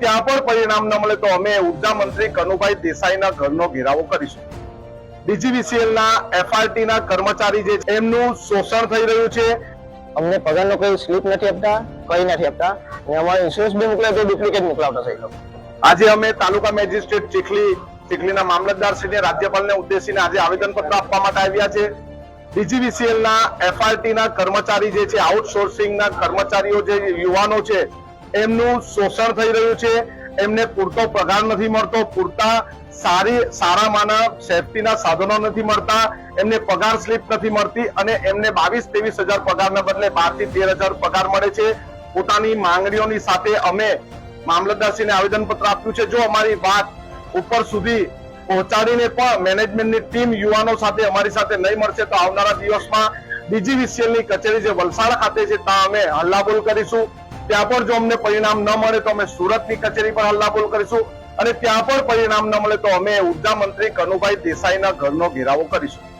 ત્યાં પણ પરિણામ ન મળે તો અમે ઊર્જા મંત્રી કનુભાઈ દેસાઈના ઘરનો ઘેરાવો કરીશું. ડીજીવીસીએલ ના એફઆરટી ના કર્મચારી જે છે એમનું શોષણ થઈ રહ્યું છે. અમને પગારનો કોઈ સ્લીપ નથી આપતા કઈ નથી આપતા. અને અમારો ઇન્સ્યોરન્સ બી મોકલે તો ડુપ્લિકેટ મોકલાવતા થઈ આજે અમે તાલુકા મેજિસ્ટ્રેટ ચીખલી ચીખલીના મામલતદાર શ્રીને રાજ્યપાલને ઉદ્દેશીને આજે આવેદનપત્ર આપવા માટે આવ્યા છે. ડીજીવીસીએલ ના એફઆરટી ના કર્મચારી જે છે આઉટસોર્સિંગ ના કર્મચારીઓ જે યુવાનો છે એમનું શોષણ થઈ રહ્યું છે. એમને પૂરતો પગાર નથી મળતો, પૂરતા સારી, સારામાંના સેફટીના સાધનો નથી મળતા, એમને પગાર સ્લીપ નથી મળતી અને એમને બાવીસ ત્રેવીસ હજાર પગારના બદલે બારથી તેર હજાર પગાર મળે છે. પોતાની માંગણીઓની સાથે અમે મામલતદારશ્રીને આવેદનપત્ર આપ્યું છે. જો અમારી વાત ઉપર સુધી પહોંચાડીને પણ મેનેજમેન્ટની ટીમ યુવાનો સાથે અમારી સાથે નહીં મળશે તો આવનારા દિવસમાં બીજી ની કચેરી જે વલસાડ ખાતે છે, ત્યાં અમે હલ્લાબોલ કરીશું. ત્યાં પણ જો અમને પરિણામ ન મળે તો અમે સુરતની કચેરી પર હલ્લાબોલ કરીશું અને ત્યાં પણ પરિણામ ન મળે તો અમે ઊર્જા મંત્રી કનુભાઈ દેસાઈના ઘરનો ઘેરાવો કરીશું.